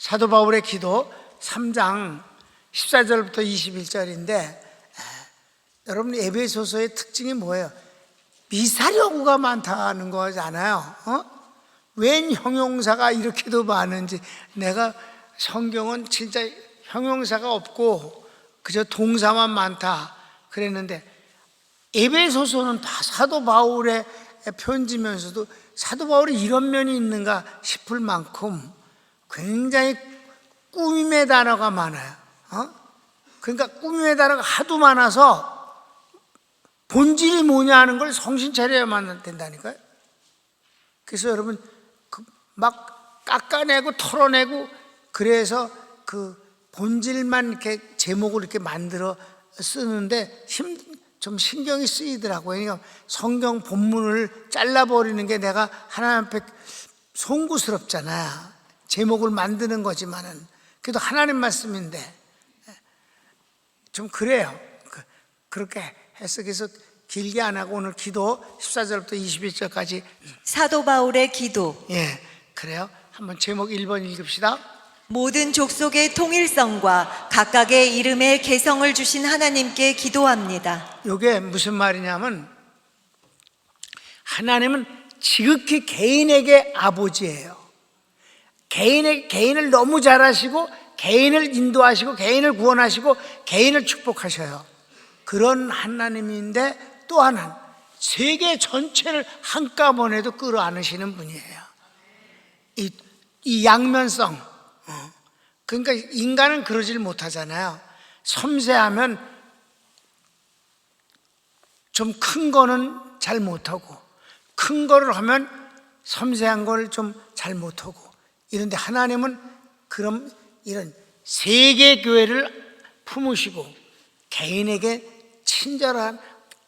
사도 바울의 기도 3장 14절부터 21절인데 여러분 에베소서의 특징이 뭐예요? 미사려구가 많다는 거잖아요. 어? 웬 형용사가 이렇게도 많은지 내가 성경은 진짜 형용사가 없고 그저 동사만 많다 그랬는데 에베소서는 다 사도 바울의 편지면서도 사도 바울이 이런 면이 있는가 싶을 만큼 굉장히 꾸밈의 단어가 많아요. 어? 그러니까 꾸밈의 단어가 하도 많아서 본질이 뭐냐 하는 걸 성신 차려야만 된다니까요. 그래서 여러분 그 막 깎아내고 털어내고 그래서 그 본질만 이렇게 제목을 이렇게 만들어 쓰는데 힘, 좀 신경이 쓰이더라고요. 그러니까 성경 본문을 잘라버리는 게 내가 하나님 앞에 송구스럽잖아요. 제목을 만드는 거지만은 그래도 하나님 말씀인데 좀 그래요. 그- 그렇게 해석해서 길게 안 하고 오늘 기도 14절부터 21절까지 사도 바울의 기도 예 그래요. 한번 제목 1번 읽읍시다. 모든 족속의 통일성과 각각의 이름의 개성을 주신 하나님께 기도합니다. 이게 무슨 말이냐면 하나님은 지극히 개인에게 아버지예요. 개인의 개인을 너무 잘하시고 개인을 인도하시고 개인을 구원하시고 개인을 축복하셔요. 그런 하나님인데 또 하나는 세계 전체를 한꺼번에도 끌어안으시는 분이에요. 이, 이 양면성. 어. 그러니까 인간은 그러질 못하잖아요. 섬세하면 좀 큰 거는 잘 못하고 큰 거를 하면 섬세한 걸 좀 잘 못하고 이런데 하나님은 그럼 이런 세계 교회를 품으시고 개인에게 친절한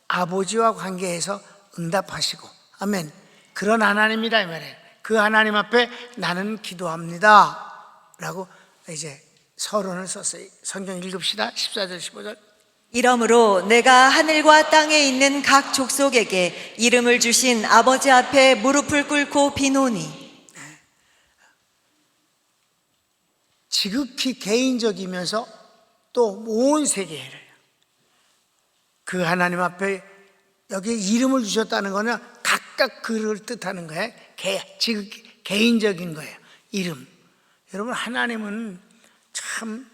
아버지와 관계해서 응답하시고 아멘. 그런 하나님이다 이 말이에요 그 하나님 앞에 나는 기도합니다. 라고 이제 서론을 썼어요. 성경 읽읍시다. 14절 15절. 이러므로 내가 하늘과 땅에 있는 각 족속에게 이름을 주신 아버지 앞에 무릎을 꿇고 비노니 지극히 개인적이면서 또 온 세계를 그 하나님 앞에 여기 이름을 주셨다는 거는 각각 그를 뜻하는 거예요. 개, 지극히 개인적인 거예요. 이름. 여러분 하나님은 참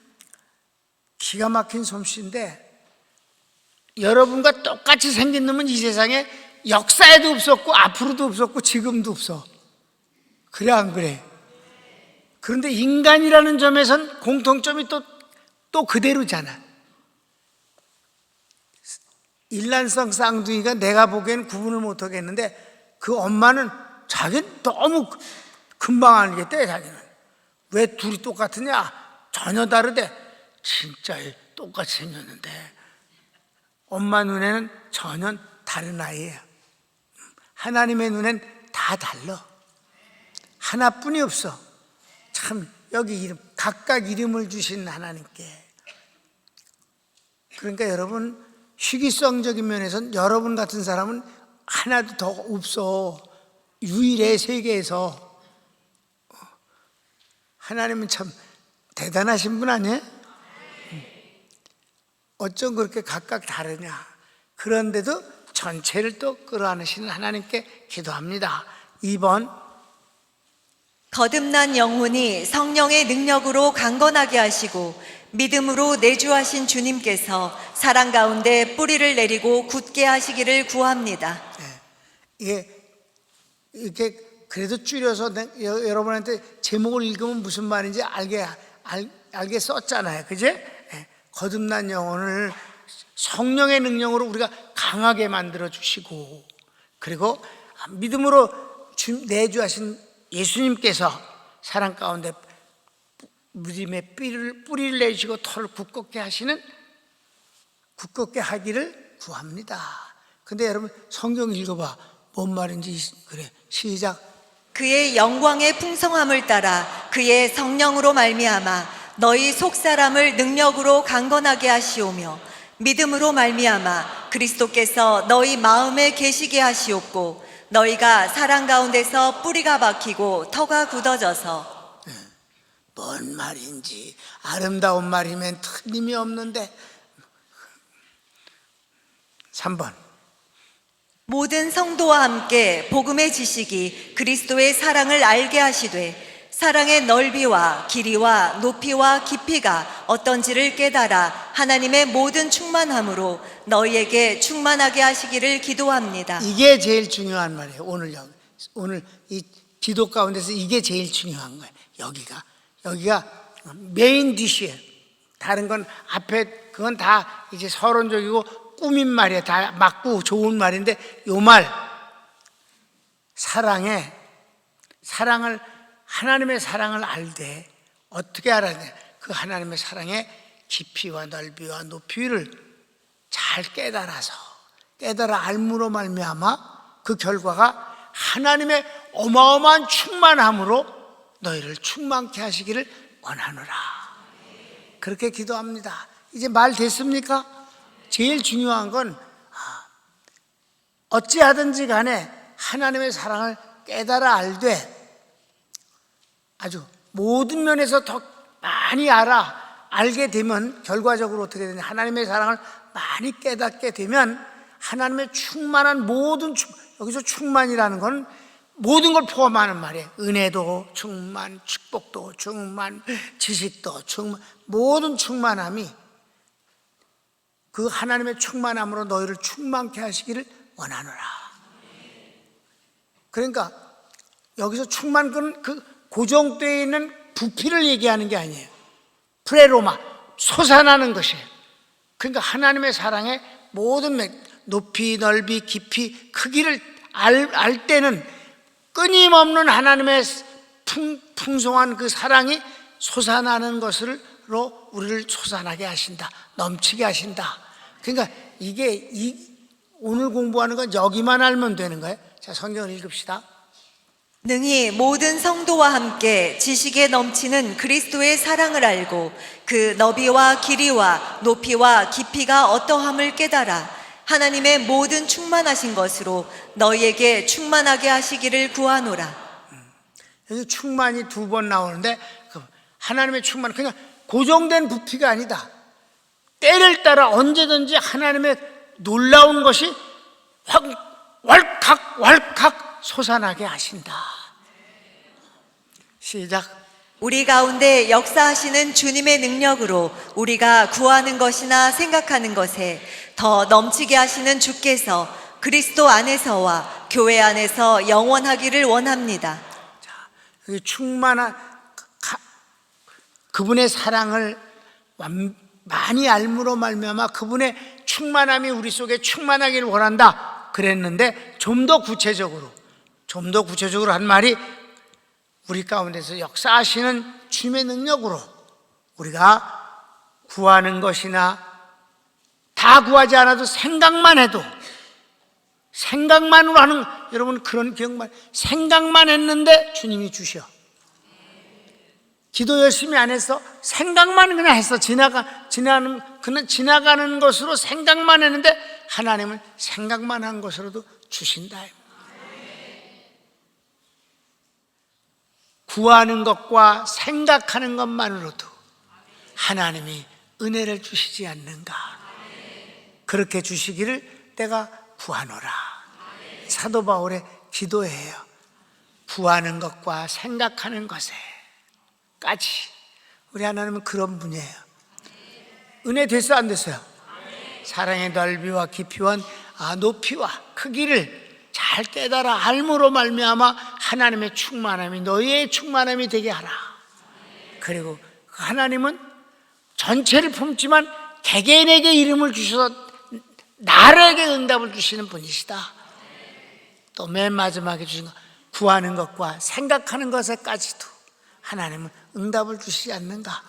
기가 막힌 솜씨인데 여러분과 똑같이 생긴 놈은 이 세상에 역사에도 없었고 앞으로도 없었고 지금도 없어. 그래 안 그래? 그런데 인간이라는 점에선 공통점이 또, 또 그대로잖아. 일란성 쌍둥이가 내가 보기엔 구분을 못 하겠는데 그 엄마는 자기는 너무 금방 알겠대, 자기는. 왜 둘이 똑같으냐? 전혀 다르대. 진짜 똑같이 생겼는데 엄마 눈에는 전혀 다른 아이예요. 하나님의 눈엔 다 달라. 하나뿐이 없어. 참 여기 이름 각각 이름을 주신 하나님께. 그러니까 여러분 희귀성적인 면에서는 여러분 같은 사람은 하나도 더 없어. 유일해 세계에서. 하나님은 참 대단하신 분 아니에요? 어쩜 그렇게 각각 다르냐. 그런데도 전체를 또 끌어안으시는 하나님께 기도합니다. 2번 거듭난 영혼이 성령의 능력으로 강건하게 하시고 믿음으로 내주하신 주님께서 사랑 가운데 뿌리를 내리고 굳게 하시기를 구합니다. 이게 이렇게 그래도 줄여서 여러분한테 제목을 읽으면 무슨 말인지 알게 알, 알게 썼잖아요, 그제? 예, 거듭난 영혼을 성령의 능력으로 우리가 강하게 만들어 주시고 그리고 믿음으로 주- 내주하신 예수님께서 사랑 가운데 무림의 뿌리를, 뿌리를 내시고 털을 굳건게 하시는 굳건게 하기를 구합니다. 근데 여러분 성경 읽어봐. 뭔 말인지 그래. 시작. 그의 영광의 풍성함을 따라 그의 성령으로 말미암아 너희 속 사람을 능력으로 강건하게 하시오며 믿음으로 말미암아 그리스도께서 너희 마음에 계시게 하시옵고 너희가 사랑 가운데서 뿌리가 박히고 터가 굳어져서. 뭔 말인지 아름다운 말이면 틀림이 없는데. 3번. 모든 성도와 함께 복음의 지식이 그리스도의 사랑을 알게 하시되 사랑의 넓이와 길이와 높이와 깊이가 어떤지를 깨달아 하나님의 모든 충만함으로 너희에게 충만하게 하시기를 기도합니다. 이게 제일 중요한 말이에요. 오늘 여기 오늘 이 기도 가운데서 이게 제일 중요한 거예요. 여기가 여기가 메인 디시예요. 다른 건 앞에 그건 다 이제 서론적이고 꾸민 말이에요. 다 맞고 좋은 말인데 요 말 사랑에 사랑을 하나님의 사랑을 알되 어떻게 알아야 돼? 그 하나님의 사랑의 깊이와 넓이와 높이를 잘 깨달아서 깨달아 알므로 말미암아 그 결과가 하나님의 어마어마한 충만함으로 너희를 충만케 하시기를 원하노라. 그렇게 기도합니다. 이제 말 됐습니까? 제일 중요한 건 아, 어찌하든지 간에 하나님의 사랑을 깨달아 알되 아주 모든 면에서 더 많이 알아 알게 되면 결과적으로 어떻게 되냐 하나님의 사랑을 많이 깨닫게 되면 하나님의 충만한 모든 충, 여기서 충만이라는 건 모든 걸 포함하는 말이에요. 은혜도 충만, 축복도 충만, 지식도 충만, 모든 충만함이 그 하나님의 충만함으로 너희를 충만케 하시기를 원하노라. 그러니까 여기서 충만 그는 그 고정되어 있는 부피를 얘기하는 게 아니에요. 프레로마 솟아나는 것이에요. 그러니까 하나님의 사랑의 모든 맥, 높이, 넓이, 깊이, 크기를 알, 알 때는 끊임없는 하나님의 풍, 풍성한 그 사랑이 솟아나는 것으로 우리를 솟아나게 하신다. 넘치게 하신다. 그러니까 이게 이, 오늘 공부하는 건 여기만 알면 되는 거예요. 자, 성경을 읽읍시다. 능히 모든 성도와 함께 지식에 넘치는 그리스도의 사랑을 알고 그 너비와 길이와 높이와 깊이가 어떠함을 깨달아 하나님의 모든 충만하신 것으로 너희에게 충만하게 하시기를 구하노라. 여기 충만이 두 번 나오는데 그 하나님의 충만 그냥 고정된 부피가 아니다. 때를 따라 언제든지 하나님의 놀라운 것이 확 왈칵 왈칵 솟아나게 하신다. 시작. 우리 가운데 역사하시는 주님의 능력으로 우리가 구하는 것이나 생각하는 것에 더 넘치게 하시는 주께서 그리스도 안에서와 교회 안에서 영원하기를 원합니다. 그 충만한 가- 그분의 사랑을 완- 많이 알므로 말미암아 그분의 충만함이 우리 속에 충만하기를 원한다 그랬는데 좀 더 구체적으로 좀 더 구체적으로 한 말이 우리 가운데서 역사하시는 주님의 능력으로 우리가 구하는 것이나 다 구하지 않아도 생각만 해도 생각만으로 하는 여러분 그런 기억만 생각만 했는데 주님이 주셔. 기도 열심히 안 했어. 생각만 그냥 했어. 지나가 지나는 그는 지나가는 것으로 생각만 했는데 하나님은 생각만 한 것으로도 주신다. 구하는 것과 생각하는 것만으로도 하나님이 은혜를 주시지 않는가. 그렇게 주시기를 때가 구하노라. 사도 바울의 기도예요. 구하는 것과 생각하는 것에 까지 우리 하나님은 그런 분이에요. 은혜 됐어 안 됐어요? 사랑의 넓이와 깊이와 아, 높이와 크기를 잘 깨달아 알므로 말미암아 하나님의 충만함이 너희의 충만함이 되게 하라. 그리고 그 하나님은 전체를 품지만 개개인에게 이름을 주셔서 나에게 응답을 주시는 분이시다. 또 맨 마지막에 주신 거 구하는 것과 생각하는 것에까지도 하나님은 응답을 주시지 않는가?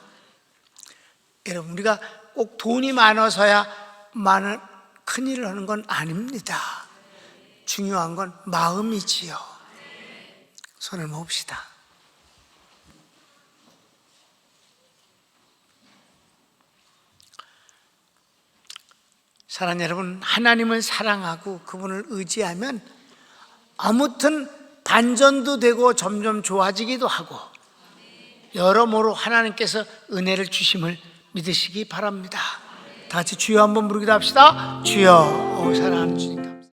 여러분 우리가 꼭 돈이 많아서야 많은 큰 일을 하는 건 아닙니다. 중요한 건 마음이지요. 손을 모읍시다. 사랑 여러분, 하나님을 사랑하고 그분을 의지하면 아무튼 반전도 되고 점점 좋아지기도 하고 여러모로 하나님께서 은혜를 주심을 믿으시기 바랍니다. 다 같이 주여 한번 부르기도 합시다. 주여, 오, 사랑하는 주님.